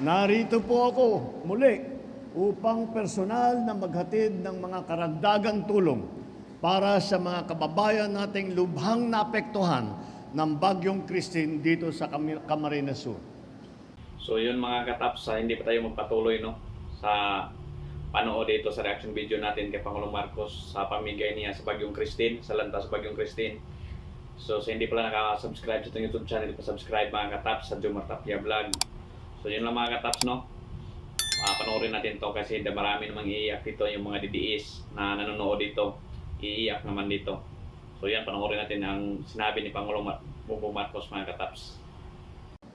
Narito po ako muli upang personal na maghatid ng mga karagdagang tulong para sa mga kababayan nating lubhang naapektuhan ng Bagyong Christine dito sa Cam- Camarines Sur. So yun mga kataps, ah, hindi pa tayo magpatuloy no sa panood dito sa reaction video natin kay Pangulong Marcos sa pamigay niya sa Bagyong Christine, sa lantas Bagyong Christine. So sa hindi pala nakaka-subscribe sa itong YouTube channel, pa-subscribe mga kataps sa Jomar Tapia Vlog. So yun lang mga kataps no. Uh, panoorin natin to kasi da marami namang iiyak dito yung mga DDS na nanonood dito. Iiyak naman dito. So yan, panoorin natin ang sinabi ni Pangulong Bongbong Marcos mga kataps.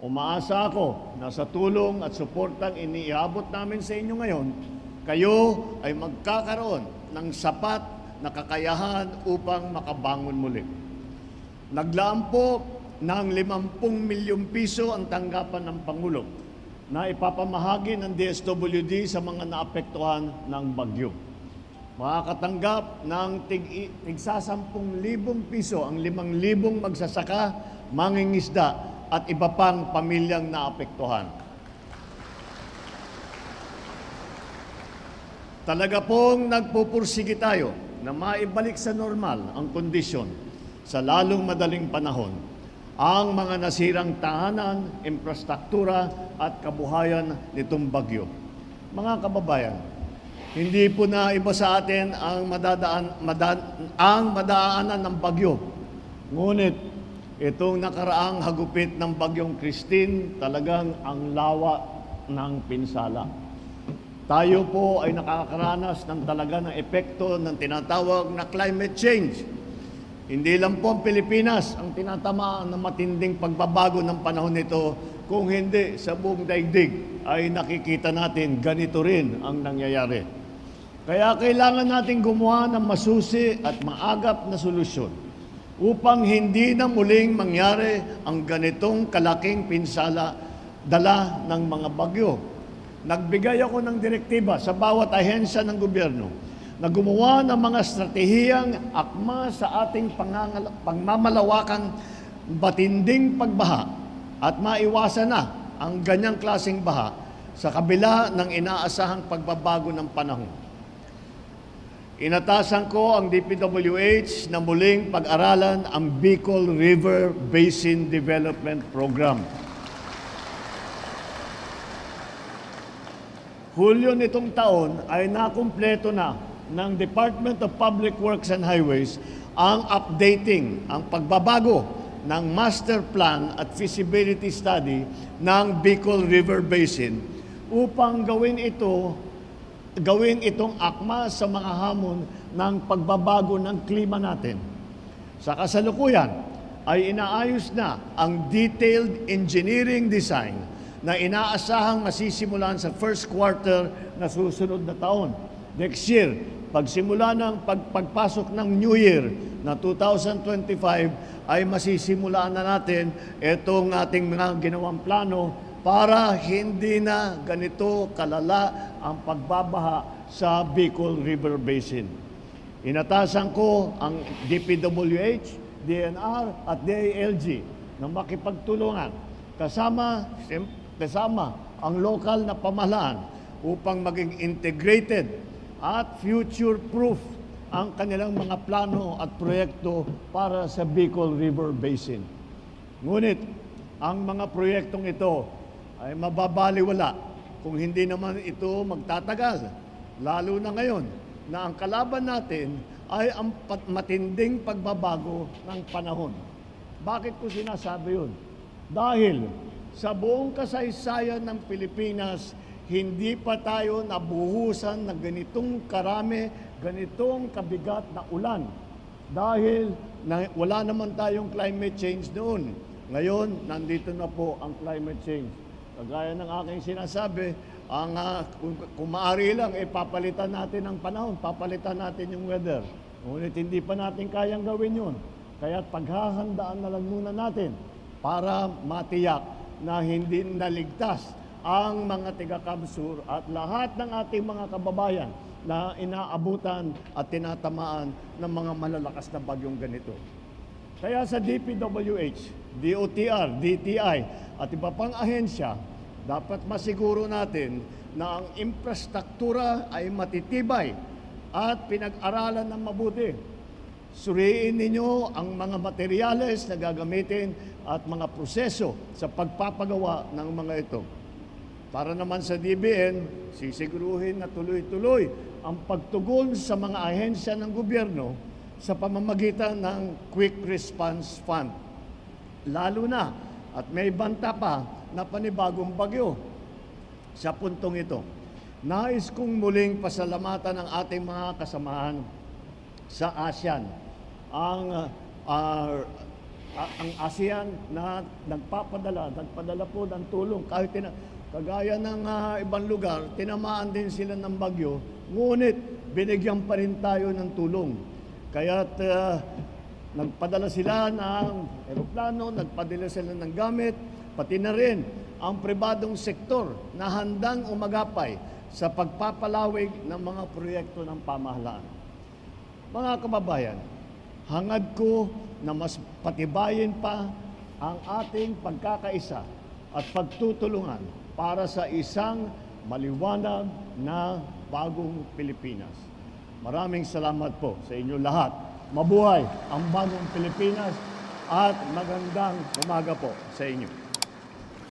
Umaasa ako na sa tulong at suportang iniabot namin sa inyo ngayon, kayo ay magkakaroon ng sapat na kakayahan upang makabangon muli. Naglaan po ng 50 milyong piso ang tanggapan ng Pangulo na ipapamahagi ng DSWD sa mga naapektuhan ng bagyo. Makakatanggap ng tig, tig 10,000 piso ang 5,000 magsasaka, mangingisda at iba pang pamilyang naapektuhan. Talaga pong nagpupursige tayo na maibalik sa normal ang kondisyon sa lalong madaling panahon ang mga nasirang tahanan, infrastruktura at kabuhayan nitong bagyo. Mga kababayan, hindi po na iba sa atin ang madadaan madan, ang madaanan ng bagyo. Ngunit itong nakaraang hagupit ng bagyong Christine talagang ang lawa ng pinsala. Tayo po ay nakakaranas ng talaga ng epekto ng tinatawag na climate change. Hindi lang po ang Pilipinas ang tinatamaan ng matinding pagbabago ng panahon nito, kung hindi sa buong daigdig ay nakikita natin ganito rin ang nangyayari. Kaya kailangan natin gumawa ng masusi at maagap na solusyon upang hindi na muling mangyari ang ganitong kalaking pinsala dala ng mga bagyo. Nagbigay ako ng direktiba sa bawat ahensya ng gobyerno na gumawa ng mga estratehiyang akma sa ating pangmamalawakang batinding pagbaha at maiwasan na ang ganyang klaseng baha sa kabila ng inaasahang pagbabago ng panahon. Inatasan ko ang DPWH na muling pag-aralan ang Bicol River Basin Development Program. Hulyo nitong taon ay nakumpleto na ng Department of Public Works and Highways ang updating, ang pagbabago ng master plan at feasibility study ng Bicol River Basin upang gawin ito gawin itong akma sa mga hamon ng pagbabago ng klima natin. Sa kasalukuyan ay inaayos na ang detailed engineering design na inaasahang masisimulan sa first quarter na susunod na taon. Next year, pagsimula ng pag- pagpasok ng New Year na 2025 ay masisimulaan na natin itong ating mga ginawang plano para hindi na ganito kalala ang pagbabaha sa Bicol River Basin. Inatasan ko ang DPWH, DNR at DILG na makipagtulungan kasama, kasama ang lokal na pamahalaan upang maging integrated at future-proof ang kanilang mga plano at proyekto para sa Bicol River Basin. Ngunit ang mga proyektong ito ay mababaliwala kung hindi naman ito magtatagal. Lalo na ngayon na ang kalaban natin ay ang matinding pagbabago ng panahon. Bakit ko sinasabi yun? Dahil sa buong kasaysayan ng Pilipinas, hindi pa tayo nabuhusan ng ganitong karami, ganitong kabigat na ulan. Dahil na, wala naman tayong climate change noon. Ngayon, nandito na po ang climate change. Kagaya ng aking sinasabi, ang, ah, kung, maaari lang, eh, natin ang panahon, papalitan natin yung weather. Ngunit hindi pa natin kayang gawin yun. Kaya paghahandaan na lang muna natin para matiyak na hindi naligtas ang mga tiga-Kamsur at lahat ng ating mga kababayan na inaabutan at tinatamaan ng mga malalakas na bagyong ganito. Kaya sa DPWH, DOTR, DTI at iba pang ahensya, dapat masiguro natin na ang infrastruktura ay matitibay at pinag-aralan ng mabuti. Suriin ninyo ang mga materyales na gagamitin at mga proseso sa pagpapagawa ng mga ito. Para naman sa DBN, sisiguruhin na tuloy-tuloy ang pagtugon sa mga ahensya ng gobyerno sa pamamagitan ng Quick Response Fund. Lalo na at may banta pa na panibagong bagyo sa puntong ito. Nais kong muling pasalamatan ang ating mga kasamahan sa ASEAN. Ang uh, ang ASEAN na nagpapadala, nagpadala po ng tulong kahit tina, kagaya ng ah, ibang lugar, tinamaan din sila ng bagyo, ngunit binigyan pa rin tayo ng tulong. Kaya't ah, nagpadala sila ng eroplano, nagpadala sila ng gamit, pati na rin ang pribadong sektor na handang umagapay sa pagpapalawig ng mga proyekto ng pamahalaan. Mga kababayan, hangad ko na mas patibayin pa ang ating pagkakaisa at pagtutulungan para sa isang maliwanag na bagong Pilipinas. Maraming salamat po sa inyo lahat. Mabuhay ang bagong Pilipinas at magandang umaga po sa inyo.